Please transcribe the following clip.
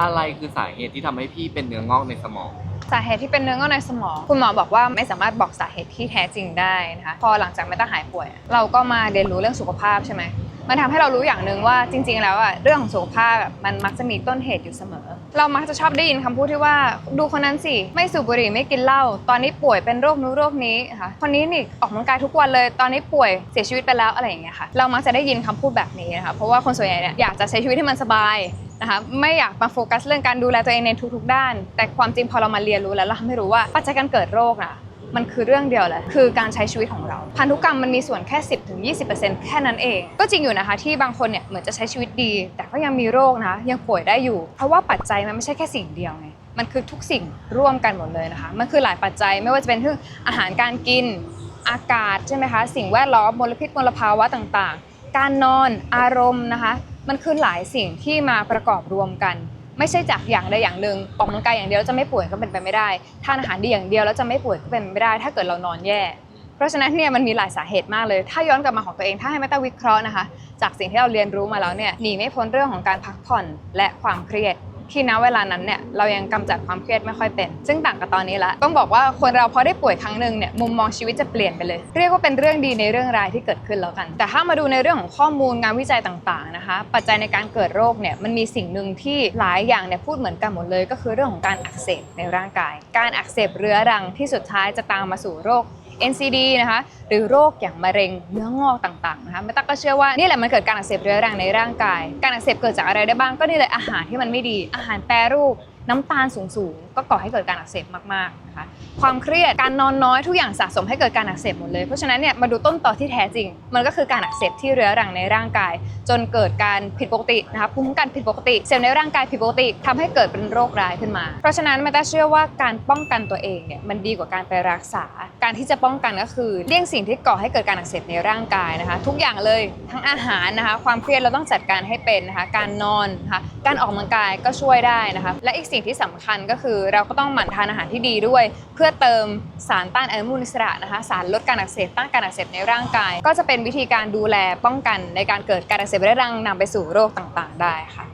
อะไรคือสาเหตุที่ทำให้พี่เป็นเนื้องอกในสมอง สาเหตุที่เป็นเนื้องอกในสมอง คุณหมอบอกว่าไม่สามารถบอกสาเหตุที่แท้จริงได้นะคะพอหลังจากไม่ต้าหายป่วย เราก็มาเรียนรู้เรื่องสุขภาพใช่ไหมมันทำให้เรารู้อย่างหนึ่งว่าจริง ๆ แล้วอะเรื่องของสุขภาพมันมักจะมีต้นเหตุอยู่เสมอ เรามักจะชอบได้ยินคำพูดที่ว่าดูคนนั้นสิไม่สูบบุหรี่ไม่กินเหล้าตอนนี้ป่วยเป็นโรคนู้นโรคนี้ค่ะคนนี้นี่ออกกำลังกายทุกวันเลยตอนนี้ป่วยเสียชีวิตไปแล้วอะไรอย่างเงี้ยค่ะเรามักจะได้ยินคำพูดแบบนี้นะคะเพราะว่าคนส่วนใหญ่เนี่ยอยากจะใช้ชีวิตให้มันสบาย นะคะไม่อยากมาโฟกัสเรื่องการดูแลตัวเองในทุกๆ ด้าน แต่ความจริงพอเรามาเรียนรู้แล้วเราทำให้รู้ว่าปัจจัยการเกิดโรคนะมันคือเรื่องเดียวแหละ คือการใช้ชีวิตของเรา พันธุกรรมมันมีส่วนแค่ 10-20%แค่นั้นเอง ก็จริงอยู่นะคะที่บางคนเนี่ยเหมือนจะใช้ชีวิตดี แต่ก็ยังมีโรคนะคะยังป่วยได้อยู่ เพราะว่าปัจจัยมันไม่ใช่แค่สิ่งเดียวไง มันคือทุกสิ่งร่วมกันหมดเลยนะคะ มันคือหลายปัจจัยไม่ว่าจะเป็นเรื่องอาหารการกิน อากาศใช่ไหมคะ สิ่งแวดล้อมมลพิษมลภาวะต่างๆ การนอน อารมณ์นะคะ มันคือหลายสิ่งที่มาประกอบรวมกัน ไม่ใช่จากอย่างใดอย่างหนึ่งออกกำลังกายอย่างเดียวจะไม่ป่วยก็เป็นไปไม่ได้ทานอาหารดีอย่างเดียวแล้วจะไม่ป่วยก็เป็นไปไม่ได้ ถ้าเกิดเรานอนแย่ เพราะฉะนั้นเนี่ยมันมีหลายสาเหตุมากเลย ถ้าย้อนกลับมาของตัวเองถ้าให้แม่ต้าวิเคราะห์นะคะ จากสิ่งที่เราเรียนรู้มาแล้วเนี่ยหนีไม่พ้นเรื่องของการพักผ่อนและความเครียด ที่ณเวลานั้นเนี่ยเรายังกำจัดความเครียดไม่ค่อยเป็น ซึ่งต่างกับตอนนี้ละต้องบอกว่าคนเราพอได้ป่วยครั้งหนึ่งเนี่ยมุมมองชีวิตจะเปลี่ยนไปเลย เรียกว่าเป็นเรื่องดีในเรื่องร้ายที่เกิดขึ้นแล้วกัน แต่ถ้ามาดูในเรื่องของข้อมูลงานวิจัยต่างๆนะคะ ปัจจัยในการเกิดโรคเนี่ยมันมีสิ่งหนึ่งที่หลายอย่างเนี่ยพูดเหมือนกันหมดเลย ก็คือเรื่องของการอักเสบในร่างกาย การอักเสบเรื้อรังที่สุดท้ายจะตามมาสู่โรค NCD นะคะ หรือโรคอย่างมะเร็งเนื้องอกต่างๆนะคะแม่ตั๊กก็เชื่อว่านี่แหละมันเกิดการอักเสบเรื้อรังในร่างกาย การอักเสบเกิดจากอะไรได้บ้างก็นี่เลยอาหารที่มันไม่ดี อาหารแปรรูป น้ำตาลสูงๆ ก็ก่อให้เกิดการอักเสบมากๆนะคะความเครียดการนอนน้อยทุกอย่างสะสมให้เกิดการอักเสบหมดเลยเพราะฉะนั้นเนี่ยมาดูต้นต่อที่แท้จริง มันก็คือการอักเสบที่เรื้อรังในร่างกาย จนเกิดการผิดปกตินะคะภูมิคุ้มกันผิดปกติ เซลล์ในร่างกายผิดปกติทำให้เกิดเป็นโรคร้ายขึ้นมา เพราะฉะนั้นแม่ต้าเชื่อว่าการป้องกันตัวเองเนี่ยมันดีกว่าการไปรักษา การที่จะป้องกันก็คือเลี่ยงสิ่งที่ก่อให้เกิดการอักเสบในร่างกายนะคะ ทุกอย่างเลยทั้งอาหารนะคะ ความเครียดเราต้องจัดการให้เป็นนะคะ การนอนนะคะการออกกำลังกายก็ช่วยได้นะคะและอีกสิ่งที่สำคัญก็คือ เราก็ต้องหมั่นทานอาหารที่ดีด้วย เพื่อเติมสารต้านอนุมูลอิสระนะคะสารลดการอักเสบต้านการอักเสบในร่างกาย ก็จะเป็นวิธีการดูแลป้องกันในการเกิดการอักเสบเรื้อรังนำไปสู่โรคต่างๆ ได้ค่ะ